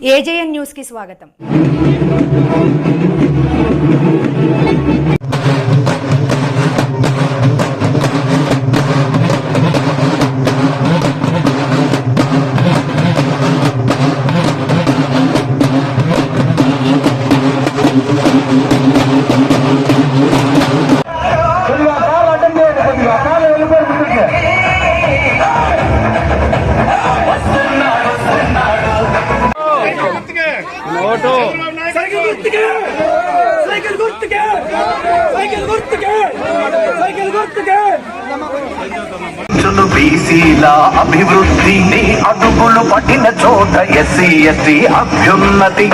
AJN న్యూస్కి స్వాగతం? బీసీల అభివృద్ధిని అడుగులు పట్టిన చోట ఎస్సీ ఎస్టీ అభ్యున్నతి.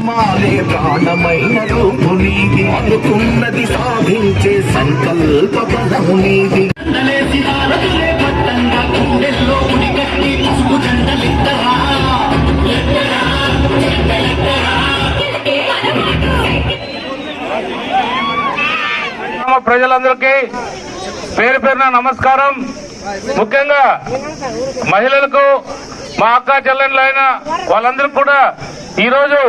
మాలే ప్రాణమైన రూపు నీది అనుకున్నది సాధించే సంకల్ప పదము నీది ప్రజలందరికీ పేరు పేరున నమస్కారం. ముఖ్యంగా మహిళలకు మా అక్క చెల్లెళ్ళైన వాళ్ళందరికీ కూడా ఈరోజు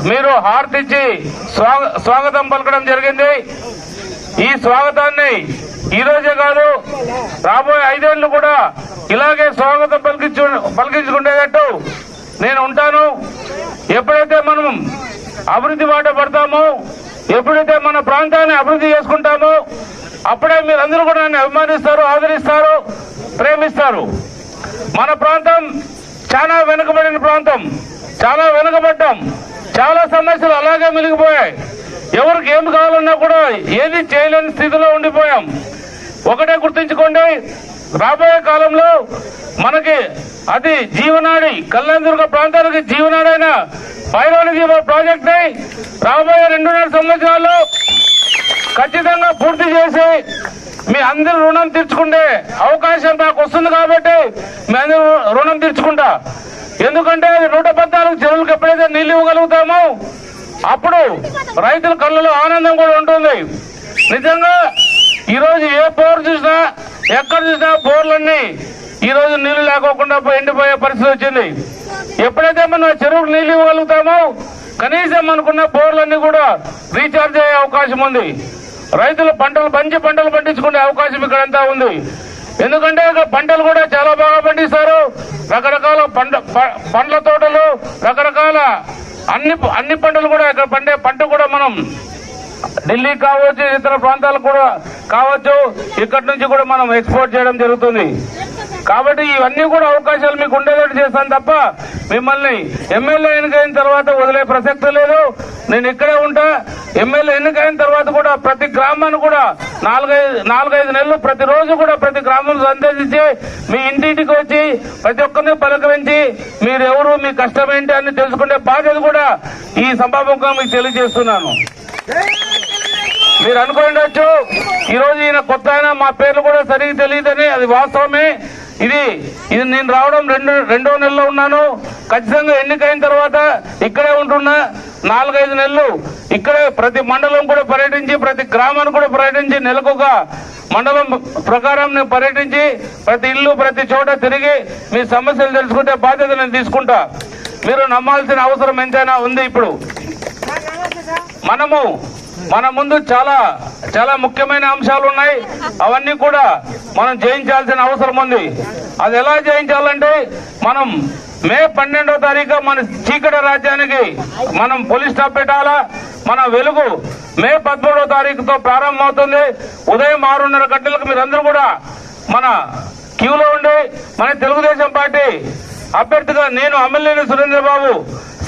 మీరు హారతి స్వాగ- స్వాగతం పలకడం జరిగింది. ఈ స్వాగతాన్ని ఈ రోజే కాదు రాబోయే ఐదేళ్ళు కూడా ఇలాగే స్వాగతం పలికించు పలికించుకునేటట్టు నేను ఉంటాను. ఎప్పుడైతే మనం అభివృద్ధి బాట పడతామో ఎప్పుడైతే మన ప్రాంతాన్ని అభివృద్ధి చేసుకుంటామో అప్పుడే మీరందరూ కూడా నన్ను అభిమానిస్తారు ఆదరిస్తారు ప్రేమిస్తారు. మన ప్రాంతం చాలా వెనుకబడిన ప్రాంతం చాలా వెనుకబడ్డాం. చాలా సమస్యలు అలాగే మిలిగిపోయాయి ఎవరికి ఏం కావాలన్నా కూడా ఏది చేయలేని స్థితిలో ఉండిపోయాం. ఒకటే గుర్తించుకోండి రాబోయే కాలంలో మనకి అది జీవనాడి కళ్యాణదుర్గ ప్రాంతానికి జీవనాడైన పైరాణి ప్రాజెక్ట్ని రాబోయే రెండున్నర సంవత్సరాల్లో ఖచ్చితంగా పూర్తి చేసి మీ అందరి రుణం తీర్చుకుంటే అవకాశం నాకు వస్తుంది కాబట్టి మీ అందరూ రుణం తీర్చుకుంటా. ఎందుకంటే నూట పద్నాలుగు చెరువులకు ఎప్పుడైతే నీళ్ళు ఇవ్వగలుగుతామో అప్పుడు రైతుల కళ్ళలో ఆనందం కూడా ఉంటుంది. నిజంగా ఈరోజు ఏ బోర్ చూసినా ఎక్కడ చూసినా బోర్లన్నీ ఈరోజు నీళ్ళు లేకోకుండా ఎండిపోయే పరిస్థితి వచ్చింది. ఎప్పుడైతే మనం చెరువులు చెరువుకు నీళ్ళు ఇవ్వగలుగుతామో కనీసం అనుకున్న బోర్లన్నీ కూడా రీఛార్జ్ అయ్యే అవకాశం ఉంది. రైతులు పంటలు మంచి పంటలు పండించుకునే అవకాశం ఇక్కడంతా ఉంది. ఎందుకంటే ఇక్కడ పంటలు కూడా చాలా బాగా పండిస్తారు. రకరకాల పంట ప- పండ్ల తోటలు రకరకాల అన్ని అన్ని పంటలు కూడా ఇక్కడ పండే పంట కూడా మనం ఢిల్లీ కావచ్చు ఇతర ప్రాంతాలకు కూడా కావచ్చు ఇక్కడి నుంచి కూడా మనం ఎక్స్పోర్ట్ చేయడం జరుగుతుంది. కాబట్టి ఇవన్నీ కూడా అవకాశాలు మీకు ఉండేటట్టు చేస్తాను తప్ప మిమ్మల్ని ఎమ్మెల్యే ఎన్నికైన తర్వాత వదిలే ప్రసక్తి లేదు. నేను ఇక్కడే ఉంటా. ఎమ్మెల్యే ఎన్నికైన తర్వాత కూడా ప్రతి గ్రామాన్ని కూడా నాలుగైదు నాలుగైదు నెలలు ప్రతిరోజు కూడా ప్రతి గ్రామం సందర్శించి మీ ఇంటింటికి వచ్చి ప్రతి ఒక్కరిని పలకరించి మీరెవరు మీ కష్టం ఏంటి అని తెలుసుకునే బాధ్యత కూడా ఈ సభాముఖంగా మీకు తెలియజేస్తున్నాను. మీరు అనుకోండొచ్చు ఈ రోజు ఈయన కొత్త ఆయన మా పేర్లు కూడా సరిగ్గా తెలియదని అది వాస్తవమే. ఇది ఇది నేను రావడం రెండు రెండో నెలలో ఉన్నాను. ఖచ్చితంగా ఎన్నికైన తర్వాత ఇక్కడే ఉంటున్నా. నాలుగైదు నెలలు ఇక్కడే ప్రతి మండలం కూడా పర్యటించి ప్రతి గ్రామాన్ని కూడా పర్యటించి నెలకొక మండలం ప్రకారం నేను పర్యటించి ప్రతి ఇల్లు ప్రతి చోట తిరిగి మీ సమస్యలు తెలుసుకుంటే బాధ్యత నేను తీసుకుంటా. మీరు నమ్మాల్సిన అవసరం ఎంతైనా ఉంది ఇప్పుడు. మనము మన ముందు చాలా చాలా ముఖ్యమైన అంశాలు ఉన్నాయి. అవన్నీ కూడా మనం జయించాల్సిన అవసరం ఉంది. అది ఎలా జయించాలంటే మనం మే పన్నెండో తారీఖు మన చీకటి రాజ్యానికి మనం పోలీస్ స్టాప్ పెట్టాలా? మన వెలుగు మే పదమూడో తారీఖుతో ప్రారంభమవుతుంది. ఉదయం ఆరున్నర గంటలకు మీరందరూ కూడా మన క్యూలో ఉండి మన తెలుగుదేశం పార్టీ అభ్యర్థిగా నేను అమ్మెల్యేని సురేంద్రబాబు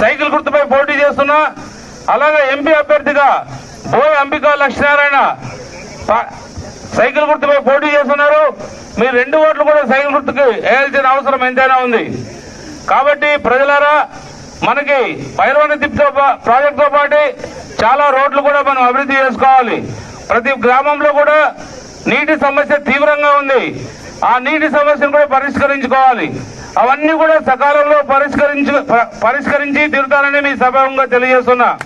సైకిల్ గుర్తుపై పోటీ చేస్తున్నా. అలాగే ఎంపీ అభ్యర్థిగా బోయ్ అంబికా లక్ష్మీనారాయణ సైకిల్ గుర్తుపై పోటీ చేస్తున్నారు. మీ రెండు ఓట్లు కూడా సైకిల్ గుర్తుకు వేయాల్సిన అవసరం ఎంతైనా ఉంది. కాబట్టి ప్రజలారా మనకి పైరవని తిప్పితో ప్రాజెక్ట్తో ప్రాజెక్టుతో పాటు చాలా రోడ్లు కూడా మనం అభివృద్ధి చేసుకోవాలి. ప్రతి గ్రామంలో కూడా నీటి సమస్య తీవ్రంగా ఉంది. ఆ నీటి సమస్యను కూడా పరిష్కరించుకోవాలి. అవన్నీ కూడా సకాలంలో పరిష్కరించు ప- పరిష్కరించి తీరుతానని మీ సభంగా తెలియజేస్తున్నా.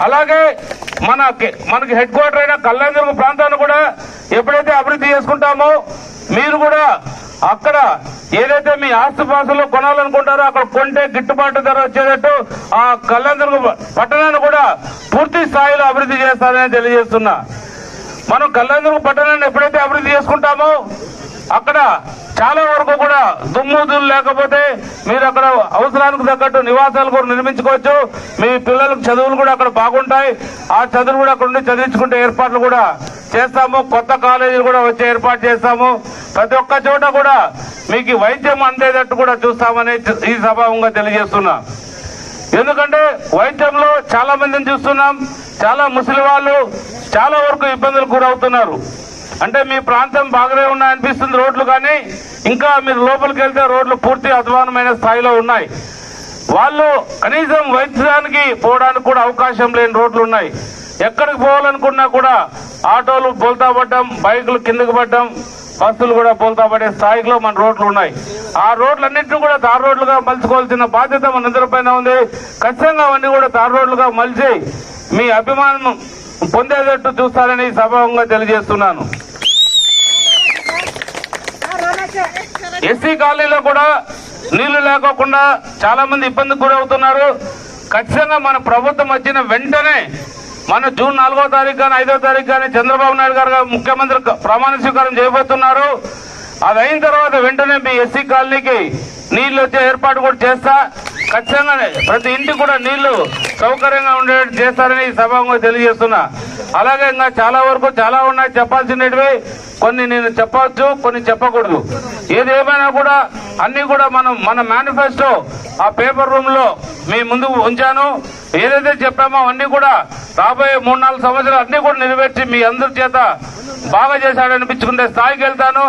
అలాగే మన మనకి హెడ్ క్వార్టర్ అయిన కళ్యాణదుర్గ ప్రాంతాన్ని కూడా ఎప్పుడైతే అభివృద్ధి చేసుకుంటామో మీరు కూడా అక్కడ ఏదైతే మీ ఆస్తిపాస్తులు కొనాలనుకుంటారో అక్కడ కొంటే గిట్టుబాటు ధర వచ్చేటట్టు ఆ కళ్యాణదుర్గ పట్టణాన్ని కూడా పూర్తి స్థాయిలో అభివృద్ధి చేస్తారని తెలియజేస్తున్నా. మనం కళ్యాణదుర్గ పట్టణాన్ని ఎప్పుడైతే అభివృద్ధి చేసుకుంటామో అక్కడ చాలా వరకు కూడా దుమ్ము వసతులు లేకపోతే మీరు అక్కడ అవసరానికి తగ్గట్టు నివాసాలు కూడా నిర్మించుకోవచ్చు. మీ పిల్లలకు చదువులు కూడా అక్కడ బాగుంటాయి. ఆ చదువులు కూడా అక్కడ ఉండి చదివించుకుంటే ఏర్పాట్లు కూడా చేస్తాము. కొత్త కాలేజీలు కూడా వచ్చే ఏర్పాటు చేస్తాము. ప్రతి ఒక్క చోట కూడా మీకు వైద్యం అందేటట్టు కూడా చూస్తామని ఈ సభావంగా తెలియజేస్తున్నా. ఎందుకంటే వైద్యంలో చాలా మందిని చూస్తున్నాం. చాలా ముసలి వాళ్ళు చాలా వరకు ఇబ్బందులు గురవుతున్నారు. అంటే మీ ప్రాంతం బాగానే ఉన్నాయి అనిపిస్తుంది రోడ్లు కానీ ఇంకా మీరు లోపలికి వెళ్తే రోడ్లు పూర్తి అధ్వానమైన స్థాయిలో ఉన్నాయి. వాళ్ళు కనీసం వైద్యానికి పోవడానికి కూడా అవకాశం లేని రోడ్లు ఉన్నాయి. ఎక్కడికి పోవాలనుకున్నా కూడా ఆటోలు బోల్తా పడ్డం బైకులు కిందకి పడ్డం బస్సులు కూడా బోల్తా పడే స్థాయిలో మన రోడ్లు ఉన్నాయి. ఆ రోడ్లన్నింటినీ కూడా తార్ రోడ్లుగా మలుచుకోవాల్సిన బాధ్యత మనందరిపైన ఉంది. ఖచ్చితంగా అవన్నీ కూడా తార్ రోడ్లుగా మలిచి మీ అభిమానం పొందేటట్టు చూస్తారని సభావంగా తెలియజేస్తున్నాను. ఎస్సీ కాలనీలో కూడా నీళ్ళు లేకోకుండా చాలా మంది ఇబ్బందికి గురవుతున్నారు. ఖచ్చితంగా మన ప్రభుత్వం వచ్చిన వెంటనే మన జూన్ నాలుగో తారీఖు కానీ ఐదో తారీఖు కానీ చంద్రబాబు నాయుడు గారు ముఖ్యమంత్రి ప్రమాణ స్వీకారం చేయబోతున్నారు. అది అయిన తర్వాత వెంటనే మీ ఎస్సీ కాలనీకి నీళ్ళు వచ్చే ఏర్పాటు కూడా చేస్తా. ఖచ్చితంగానే ప్రతి ఇంటికి కూడా నీళ్ళు సౌకర్యంగా ఉండేటట్టు చేస్తారని ఈ సభాంగంగా తెలియజేస్తున్నా. అలాగే ఇంకా చాలా వరకు చాలా ఉన్నాయి చెప్పాల్సినవి కొన్ని నేను చెప్పవచ్చు కొన్ని చెప్పకూడదు. ఏది ఏమైనా కూడా అన్ని కూడా మనం మన మేనిఫెస్టో ఆ పేపర్ రూమ్లో మీ ముందు ఉంచాను. ఏదైతే చెప్పామో అన్ని కూడా రాబోయే మూడు నాలుగు సంవత్సరాలు అన్ని కూడా నెరవేర్చి మీ అందరి చేత బాగా చేశాడనిపించుకునే స్థాయికి వెళ్తాను.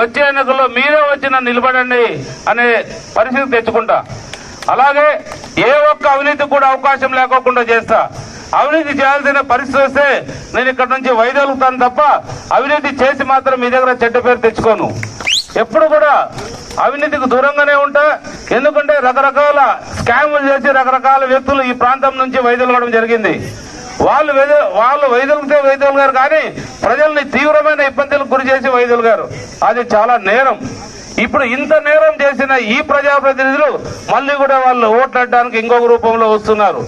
వచ్చే ఎన్నికల్లో మీరే వచ్చి నన్ను నిలబడండి అనే పరిస్థితి తెచ్చుకుంటా. అలాగే ఏ ఒక్క అవినీతి కూడా అవకాశం లేకోకుండా చేస్తా. అవినీతి చేయాల్సిన పరిస్థితి వస్తే నేను ఇక్కడ నుంచి వైదొలుగుతాను తప్ప అవినీతి చేసి మాత్రం మీ దగ్గర చెడ్డ పేరు తెచ్చుకోను. ఎప్పుడు కూడా అవినీతికి దూరంగానే ఉంటా. ఎందుకంటే రకరకాల స్కాములు చేసి రకరకాల వ్యక్తులు ఈ ప్రాంతం నుంచి వైదొలగడం జరిగింది. వాళ్ళు వాళ్ళు వైదొలిగితే వైదొలిగారు కానీ ప్రజల్ని తీవ్రమైన ఇబ్బందులకు గురి చేసి వైదొలిగారు. అది చాలా నేరం. ఇప్పుడు ఇంత నేరం చేసిన ఈ ప్రజాప్రతినిధులు మళ్ళీ కూడా వాళ్ళు ఓట్లాడడానికి ఇంకొక రూపంలో వస్తున్నారు.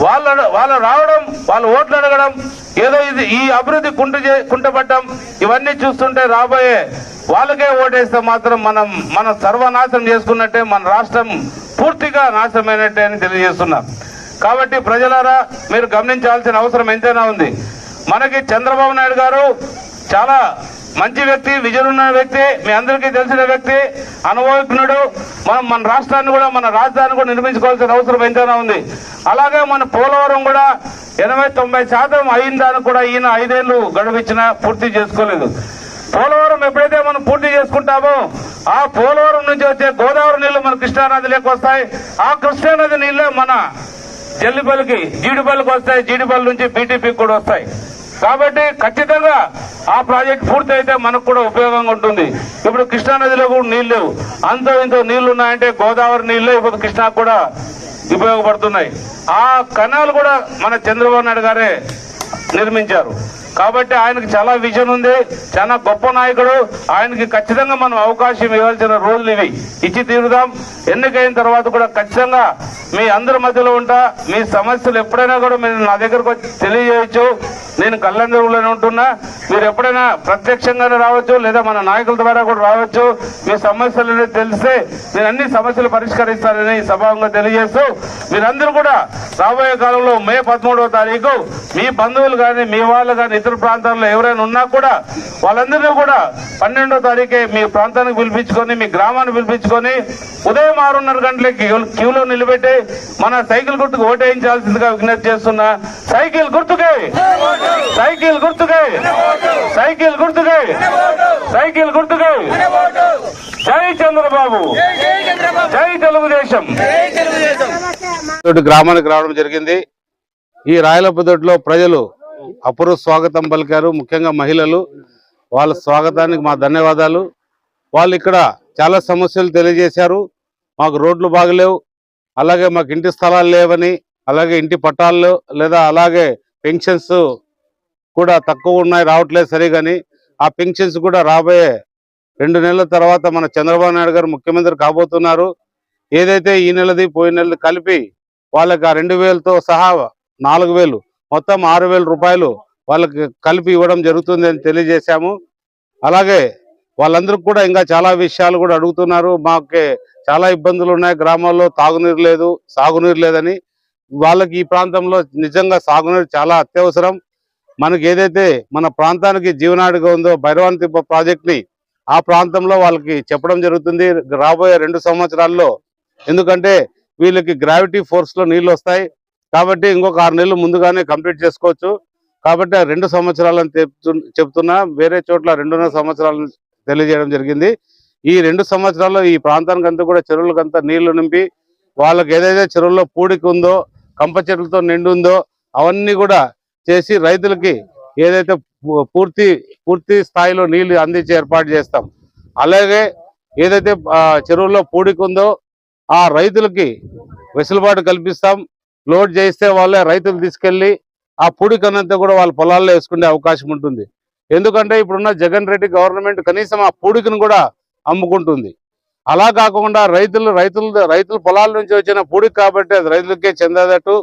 వాళ్ళ వాళ్ళు రావడం వాళ్ళు ఓట్లు అడగడం ఏదో ఇది ఈ అభివృద్ధి కుంట చే- కుంటపడ్డం ఇవన్నీ చూస్తుంటే రాబోయే వాళ్ళకే ఓటేస్తే మాత్రం మనం మన సర్వనాశనం చేసుకున్నట్టే మన రాష్ట్రం పూర్తిగా నాశనమైనట్టే అని తెలియజేస్తున్నాం. కాబట్టి ప్రజలారా మీరు గమనించాల్సిన అవసరం ఎంతైనా ఉంది. మనకి చంద్రబాబు నాయుడు గారు చాలా మంచి వ్యక్తి విజయనున్న ఉన్న వ్యక్తి మీ అందరికీ తెలిసిన వ్యక్తి అనుభవజ్ఞుడు. మనం మన రాష్ట్రాన్ని కూడా మన రాజధాని కూడా నిర్మించుకోవాల్సిన అవసరం ఎంతైనా ఉంది. అలాగే మన పోలవరం కూడా ఎనభై తొంభై శాతం అయిన కూడా ఈయన ఐదేళ్ళు గడువిచ్చిన పూర్తి చేసుకోలేదు. పోలవరం ఎప్పుడైతే మనం పూర్తి చేసుకుంటామో ఆ పోలవరం నుంచి వచ్చే గోదావరి నీళ్ళు మన కృష్ణానదిలోకి వస్తాయి. ఆ కృష్ణానది నీళ్ళే మన జల్లిపల్లికి జీడిపల్లికి వస్తాయి. జీడిపల్లి నుంచి బీటీపీకి కూడా వస్తాయి. కాబట్టి ఖచ్చితంగా ఆ ప్రాజెక్ట్ పూర్తయితే మనకు కూడా ఉపయోగంగా ఉంటుంది. ఇప్పుడు కృష్ణానదిలో కూడా నీళ్ళు లేవు. అంతో ఇంతో నీళ్ళు ఉన్నాయంటే గోదావరి నీళ్ళే ఇప్పుడు కృష్ణాకు కూడా ఉపయోగపడుతున్నాయి. ఆ కణాలు కూడా మన చంద్రబాబు నాయుడు గారే నిర్మించారు. కాబట్టి ఆయనకి చాలా విజన్ ఉంది చాలా గొప్ప నాయకుడు. ఆయనకి ఖచ్చితంగా మనం అవకాశం ఇవ్వాల్సిన రోజులు ఇవి. ఇచ్చి తీరుదాం. ఎన్నికైన తర్వాత కూడా ఖచ్చితంగా మీ అందరి మధ్యలో ఉంటా. మీ సమస్యలు ఎప్పుడైనా కూడా మీరు నా దగ్గరకు తెలియజేయచ్చు. నేను కళ్యాణంలోనే ఉంటున్నా. మీరు ఎప్పుడైనా ప్రత్యక్షంగానే రావచ్చు లేదా మన నాయకుల ద్వారా కూడా రావచ్చు. మీ సమస్యలు తెలిస్తే నేను అన్ని సమస్యలు పరిష్కరిస్తానని సభాంగా తెలియజేస్తూ మీరందరూ కూడా రాబోయే కాలంలో మే పదమూడవ తారీఖు మీ బంధువులు కానీ మీ వాళ్ళు కానీ ఇతర ప్రాంతాల్లో ఎవరైనా ఉన్నా కూడా వాళ్ళందరినీ కూడా పన్నెండో తారీఖే మీ ప్రాంతానికి పిలిపించుకొని మీ గ్రామాన్ని పిలిపించుకొని ఉదయం ఆరున్నర గంటలకి క్యూలో నిలబెట్టి మన సైకిల్ గుర్తుకు ఓటేయించాల్సిందిగా విజ్ఞప్తి చేస్తున్నా. సైకిల్ గుర్తుకే! సైకిల్ గుర్తుకై. సైకిల్ గుర్తుకై. సైకిల్ గుర్తుకై. జై చంద్రబాబు. జై తెలుగుదేశం. గ్రామానికి రావడం జరిగింది. ఈ రాయలపదొడ్లో ప్రజలు అపూర్వ స్వాగతం పలికారు. ముఖ్యంగా మహిళలు. వాళ్ళ స్వాగతానికి మా ధన్యవాదాలు. వాళ్ళు ఇక్కడ చాలా సమస్యలు తెలియజేశారు. మాకు రోడ్లు బాగలేవు. అలాగే మాకు ఇంటి స్థలాలు లేవని అలాగే ఇంటి పట్టాలు లేదా అలాగే పెన్షన్స్ కూడా తక్కువ ఉన్నాయి రావట్లేదు సరిగాని. ఆ పెన్షన్స్ కూడా రాబోయే రెండు నెలల తర్వాత మన చంద్రబాబు నాయుడు గారు ముఖ్యమంత్రి కాబోతున్నారు. ఏదైతే ఈ నెలది పోయిన నెలది కలిపి వాళ్ళకి ఆ రెండు వేలతో సహా నాలుగు వేలు మొత్తం ఆరు వేల రూపాయలు వాళ్ళకి కలిపి ఇవ్వడం జరుగుతుంది అని తెలియజేశాము. అలాగే వాళ్ళందరూ కూడా ఇంకా చాలా విషయాలు కూడా అడుగుతున్నారు. మాకు చాలా ఇబ్బందులు ఉన్నాయి. గ్రామాల్లో తాగునీరు లేదు సాగునీరు లేదని. వాళ్ళకి ఈ ప్రాంతంలో నిజంగా సాగునీరు చాలా అత్యవసరం. మనకి ఏదైతే మన ప్రాంతానికి జీవనాడిగా ఉందో భైరవాన్ తిప్ప ప్రాజెక్ట్ని ఆ ప్రాంతంలో వాళ్ళకి చెప్పడం జరుగుతుంది. రాబోయే రెండు సంవత్సరాల్లో ఎందుకంటే వీళ్ళకి గ్రావిటీ ఫోర్స్లో నీళ్ళు వస్తాయి. కాబట్టి ఇంకొక ఆరు నెలలు ముందుగానే కంప్లీట్ చేసుకోవచ్చు. కాబట్టి ఆ రెండు సంవత్సరాలని చెప్తు- చెప్తున్నా వేరే చోట్ల రెండున్నర సంవత్సరాలను తెలియజేయడం జరిగింది. ఈ రెండు సంవత్సరాల్లో ఈ ప్రాంతానికి అంతా కూడా చెరువులకంతా నీళ్ళు నింపి వాళ్ళకి ఏదైతే చెరువుల్లో పూడికి ఉందో కంప చెట్లతో నిండు ఉందో అవన్నీ కూడా చేసి రైతులకి ఏదైతే పూర్తి పూర్తి స్థాయిలో నీళ్ళు అందించి ఏర్పాటు చేస్తాం. అలాగే ఏదైతే చెరువుల్లో పూడికుందో ఆ రైతులకి వెసులుబాటు కల్పిస్తాం. లోడ్ చేస్తే వాళ్ళే రైతులు తీసుకెళ్ళి ఆ పూడికనంతా కూడా వాళ్ళ పొలాల్లో వేసుకునే అవకాశం ఉంటుంది. ఎందుకంటే ఇప్పుడున్న జగన్ రెడ్డి గవర్నమెంట్ కనీసం ఆ పూడికను కూడా అమ్ముకుంటుంది. అలా కాకుండా రైతులు రైతులు రైతుల పొలాల నుంచి వచ్చిన పూడిక కాబట్టి అది రైతులకే చెందేటట్టు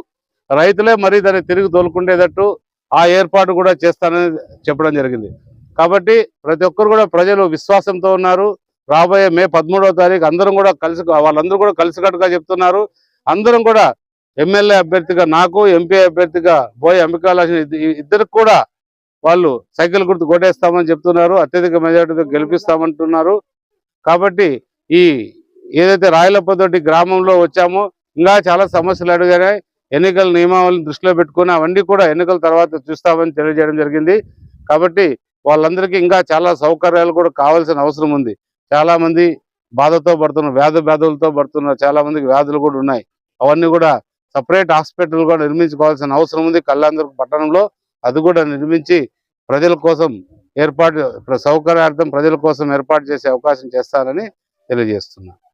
రైతులే మరీ దాన్ని తిరిగి తోలుకుండేటట్టు ఆ ఏర్పాటు కూడా చేస్తానని చెప్పడం జరిగింది. కాబట్టి ప్రతి ఒక్కరు కూడా ప్రజలు విశ్వాసంతో ఉన్నారు. రాబోయే మే పదమూడవ తారీఖు అందరం కూడా కలిసి వాళ్ళందరూ కూడా కలిసికట్టుగా చెప్తున్నారు. అందరం కూడా ఎమ్మెల్యే అభ్యర్థిగా నాకు ఎంపీ అభ్యర్థిగా బోయ్ అంబికాలక్ష్మి ఇద్దరికి కూడా వాళ్ళు సైకిల్ గుర్తు కొట్టేస్తామని చెప్తున్నారు. అత్యధిక మెజార్టీతో గెలిపిస్తామంటున్నారు. కాబట్టి ఈ ఏదైతే రాయలప్పతోటి గ్రామంలో వచ్చామో ఇంకా చాలా సమస్యలు అడిగాయి ఎన్నికల నియమావళిని దృష్టిలో పెట్టుకుని అవన్నీ కూడా ఎన్నికల తర్వాత చూస్తామని తెలియజేయడం జరిగింది. కాబట్టి వాళ్ళందరికీ ఇంకా చాలా సౌకర్యాలు కూడా కావాల్సిన అవసరం ఉంది. చాలా మంది బాధతో పడుతున్న వ్యాధి వ్యాధులతో పడుతున్నారు చాలా మందికి వ్యాధులు కూడా ఉన్నాయి. అవన్నీ కూడా సపరేట్ హాస్పిటల్ కూడా నిర్మించుకోవాల్సిన అవసరం ఉంది కళ్యాణదుర్గ పట్టణంలో. అది కూడా నిర్మించి ప్రజల కోసం ఏర్పాటు సౌకర్యార్థం ప్రజల కోసం ఏర్పాటు చేసే అవకాశం చేస్తారని తెలియజేస్తున్నాను